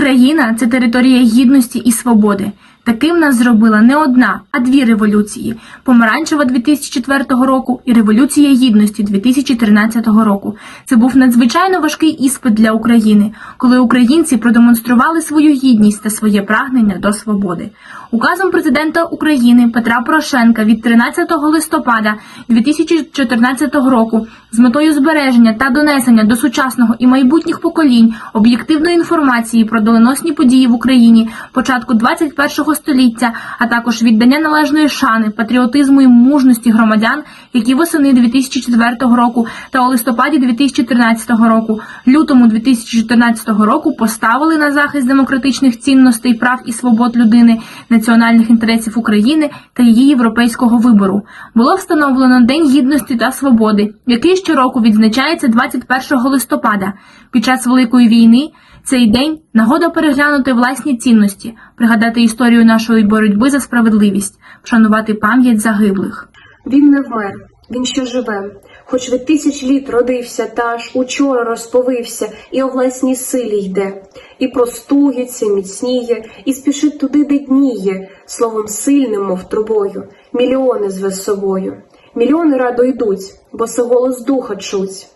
Україна це територія гідності і свободи. Таким нас зробила не одна, а дві революції: помаранчева 2004 року і революція гідності 2013 року. Це був надзвичайно важкий іспит для України, коли українці продемонстрували свою гідність та своє прагнення до свободи. Указом президента України Петра Порошенка від 13 листопада 2014 року з метою збереження та донесення до сучасного і майбутніх поколінь об'єктивної інформації про доленосні події в Україні початку 21 століття, а також віддання належної шани, патріотизму і мужності громадян, які восени 2004 року та у листопаді 2013 року, лютому 2014 року поставили на захист демократичних цінностей, прав і свобод людини, національних інтересів України та її європейського вибору. Було встановлено День гідності та свободи, який щороку відзначається 21 листопада. Під час Великої війни цей день нагода переглянути власні цінності, пригадати історію нашої боротьби за справедливість, вшанувати пам'ять загиблих. Він не вмер, він ще живе, хоч від тисяч літ родився, та аж учора розповився, і о власній силі йде, і простується, міцніє, і спішить туди, де дніє, словом сильним, мов трубою, мільйони зве з собою. Мільйони радо йдуть, бо це голос духа чуть.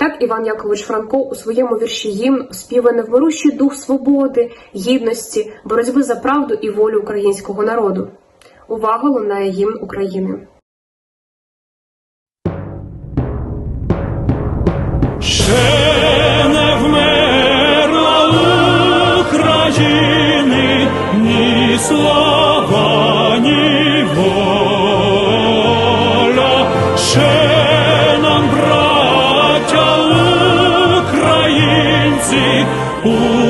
Так Іван Якович Франко у своєму вірші гімн співає невмирущий дух свободи, гідності, боротьби за правду і волю українського народу. Увага лунає гімн України.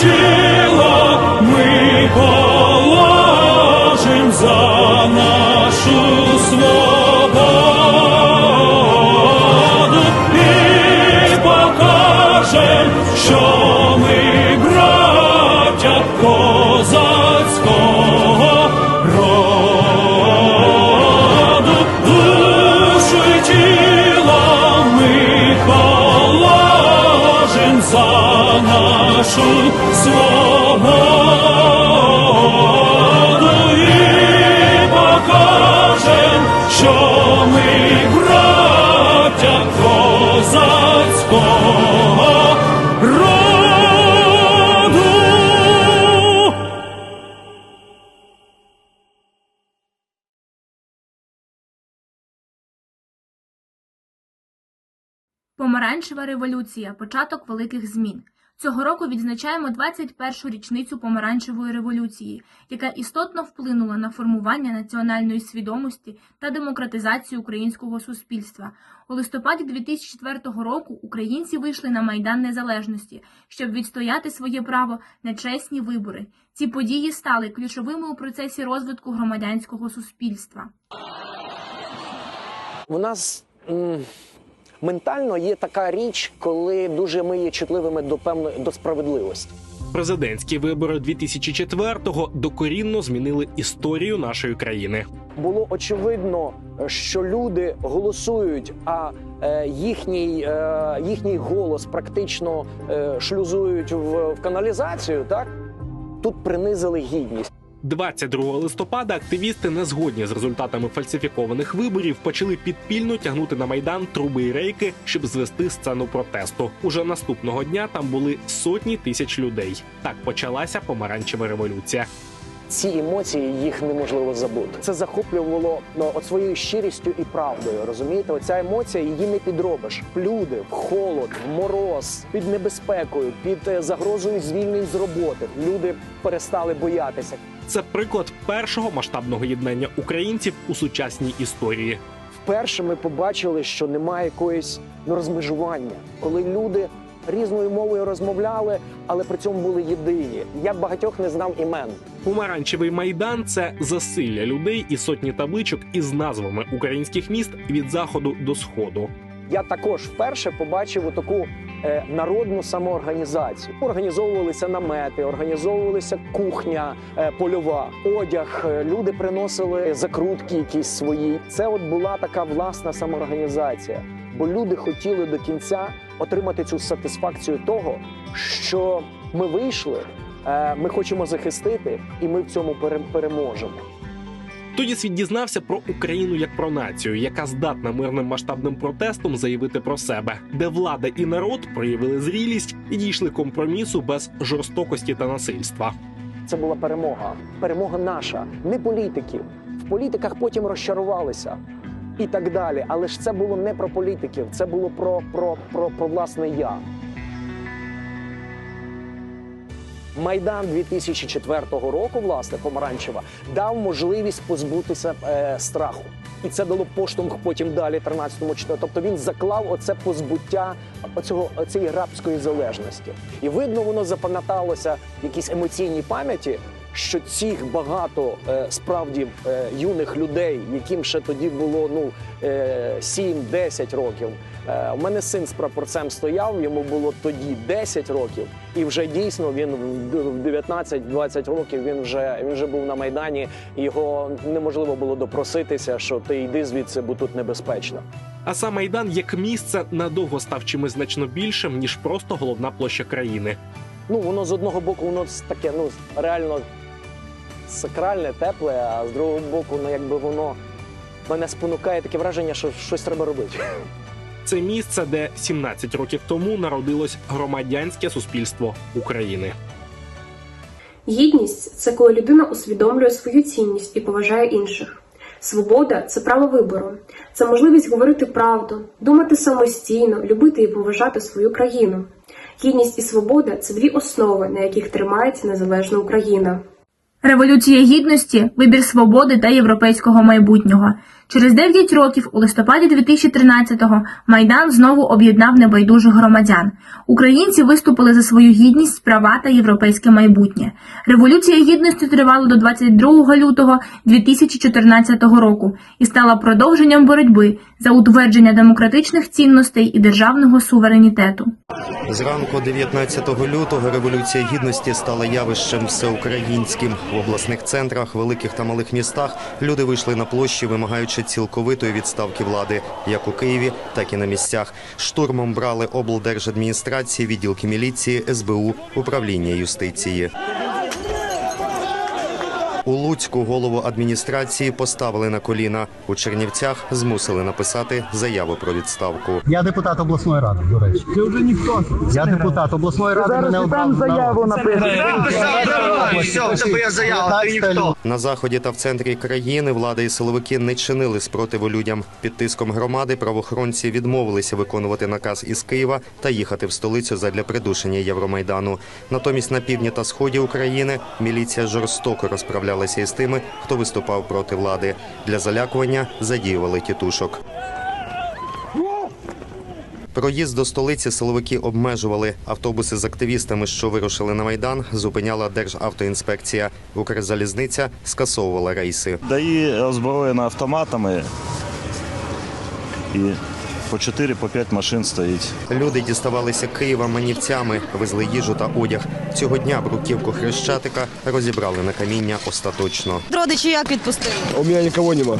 君 нашу свободу і покажем, що ми браття козацького роду. Помаранчева революція початок великих змін. Цього року відзначаємо 21-шу річницю помаранчевої революції, яка істотно вплинула на формування національної свідомості та демократизацію українського суспільства. У листопаді 2004 року українці вийшли на майдан незалежності, щоб відстояти своє право на чесні вибори. Ці події стали ключовими у процесі розвитку громадянського суспільства. У нас ментально є така річ, коли дуже ми є чутливими до певної до справедливості. Президентські вибори 2004-го докорінно змінили історію нашої країни. Було очевидно, що люди голосують, а е, їхній, е, їхній голос практично е, шлюзують в, в каналізацію. Так тут принизили гідність. 22 листопада активісти, не згодні з результатами фальсифікованих виборів, почали підпільно тягнути на майдан труби і рейки, щоб звести сцену протесту. Уже наступного дня там були сотні тисяч людей. Так почалася помаранчева революція. Ці емоції їх неможливо забути. Це захоплювало ну, от своєю щирістю і правдою. Розумієте, оця емоція її не підробиш. Люди в холод, в мороз, під небезпекою, під е, загрозою звільнень з роботи. Люди перестали боятися. Це приклад першого масштабного єднання українців у сучасній історії. Вперше ми побачили, що немає якоїсь ну, розмежування, коли люди різною мовою розмовляли, але при цьому були єдині. Я багатьох не знав імен. Помаранчевий майдан це засилля людей і сотні табличок із назвами українських міст від заходу до сходу. Я також вперше побачив таку народну самоорганізацію. Організовувалися намети, організовувалися кухня е, польова, одяг. Е, Люди приносили закрутки якісь свої. Це от була така власна самоорганізація. Бо люди хотіли до кінця отримати цю сатисфакцію того, що ми вийшли, е, ми хочемо захистити, і ми в цьому пере- переможемо. Тоді світ дізнався про Україну як про націю, яка здатна мирним масштабним протестом заявити про себе, де влада і народ проявили зрілість і дійшли компромісу без жорстокості та насильства. Це була перемога. Перемога наша, не політиків. В політиках потім розчарувалися і так далі. Але ж це було не про політиків, це було про, про, про, про власне я. Майдан 2004 року, власне, помаранчева, дав можливість позбутися е, страху. І це дало поштовх потім далі, 13-му 4 Тобто він заклав оце позбуття оцього, цієї рабської залежності. І видно, воно запам'яталося в якійсь емоційній пам'яті, що цих багато е, справді е, юних людей, яким ще тоді було ну е, 7-10 років. Е, у мене син з прапорцем стояв, йому було тоді 10 років, і вже дійсно він в 19-20 років він вже він вже був на майдані. Його неможливо було допроситися, що ти йди звідси, бо тут небезпечно. А сам майдан як місце надовго став чимось значно більшим ніж просто головна площа країни. Ну воно з одного боку, воно таке, ну реально сакральне, тепле, а з другого боку, ну якби воно мене спонукає таке враження, що щось треба робити. Це місце, де 17 років тому народилось громадянське суспільство України. Гідність це коли людина усвідомлює свою цінність і поважає інших. Свобода це право вибору, це можливість говорити правду, думати самостійно, любити і поважати свою країну. Гідність і свобода це дві основи, на яких тримається незалежна Україна. Революція гідності вибір свободи та європейського майбутнього. Через 9 років, у листопаді 2013-го, Майдан знову об'єднав небайдужих громадян. Українці виступили за свою гідність, права та європейське майбутнє. Революція гідності тривала до 22 лютого 2014 року і стала продовженням боротьби за утвердження демократичних цінностей і державного суверенітету. Зранку 19 лютого революція гідності стала явищем всеукраїнським. В обласних центрах, великих та малих містах люди вийшли на площі, вимагаючи цілковитої відставки влади, як у Києві, так і на місцях. Штурмом брали облдержадміністрації, відділки міліції, СБУ, управління юстиції. У Луцьку голову адміністрації поставили на коліна. У Чернівцях змусили написати заяву про відставку. Я депутат обласної ради, до речі. Це вже ніхто. Я депутат обласної ради, мене обрав заяву На заході та в центрі країни влада і силовики не чинили спротиву людям. Під тиском громади правоохоронці відмовилися виконувати наказ із Києва та їхати в столицю задля придушення Євромайдану. Натомість на півдні та сході України міліція жорстоко розправлялася із тими, хто виступав проти влади. Для залякування задіювали тітушок. Проїзд до столиці силовики обмежували. Автобуси з активістами, що вирушили на майдан, зупиняла Державтоінспекція. Укрзалізниця скасовувала рейси. ДАІ озброєна автоматами і по 4 по 5 машин стоїть. Люди діставалися Києва манівцями, везли їжу та одяг. Цього дня бруківку Хрещатика розібрали на каміння остаточно. Родичі як відпустили? У меня никого нема.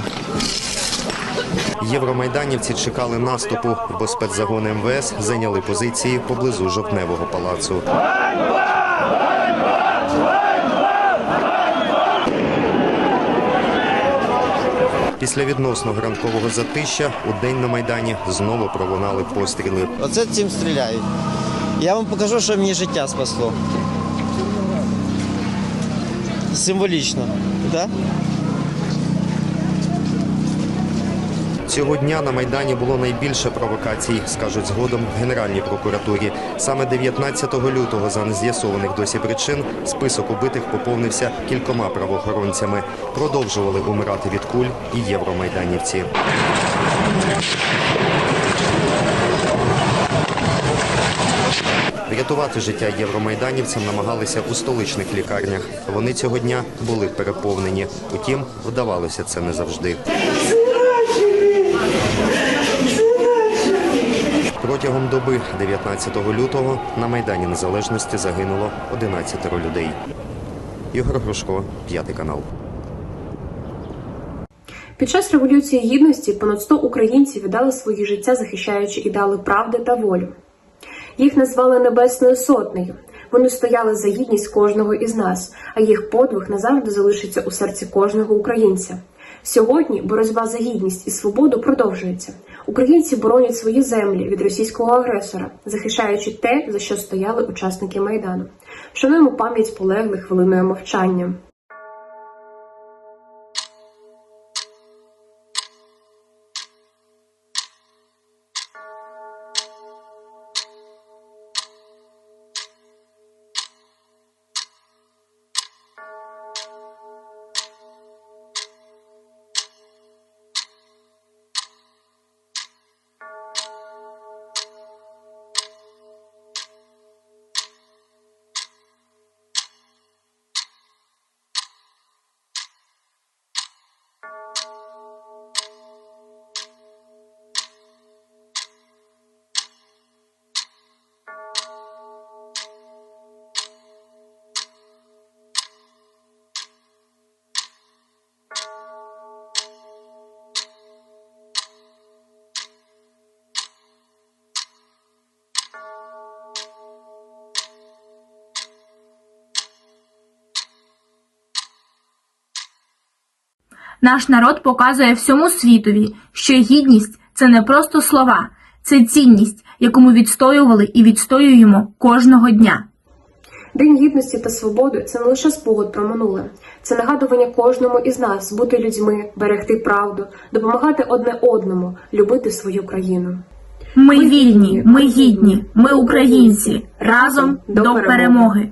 Євромайданівці чекали наступу, бо спецзагони МВС зайняли позиції поблизу жовтневого палацу. Після відносного ранкового затища у день на майдані знову пролунали постріли. Оце цим стріляють. Я вам покажу, що мені життя спасло. Символічно, так? Цього дня на майдані було найбільше провокацій, скажуть згодом в Генеральній прокуратурі. Саме 19 лютого, за нез'ясованих досі причин, список убитих поповнився кількома правоохоронцями. Продовжували умирати від куль і євромайданівці. Врятувати життя євромайданівцям намагалися у столичних лікарнях. Вони цього дня були переповнені. Утім, вдавалося це не завжди. Протягом доби 19 лютого на Майдані Незалежності загинуло 11 людей. Ігор Грушко, п'ятий канал. Під час революції гідності понад 100 українців віддали свої життя, захищаючи ідеали правди та волі. Їх назвали Небесною Сотнею. Вони стояли за гідність кожного із нас, а їх подвиг назавжди залишиться у серці кожного українця. Сьогодні боротьба за гідність і свободу продовжується. Українці боронять свої землі від російського агресора, захищаючи те, за що стояли учасники майдану. Шануємо пам'ять полеглих хвилиною мовчання. Наш народ показує всьому світові, що гідність це не просто слова, це цінність, яку ми відстоювали і відстоюємо кожного дня. День гідності та свободи це не лише спогад про минуле, це нагадування кожному із нас бути людьми, берегти правду, допомагати одне одному, любити свою країну. Ми вільні, ми гідні, ми українці разом до перемоги.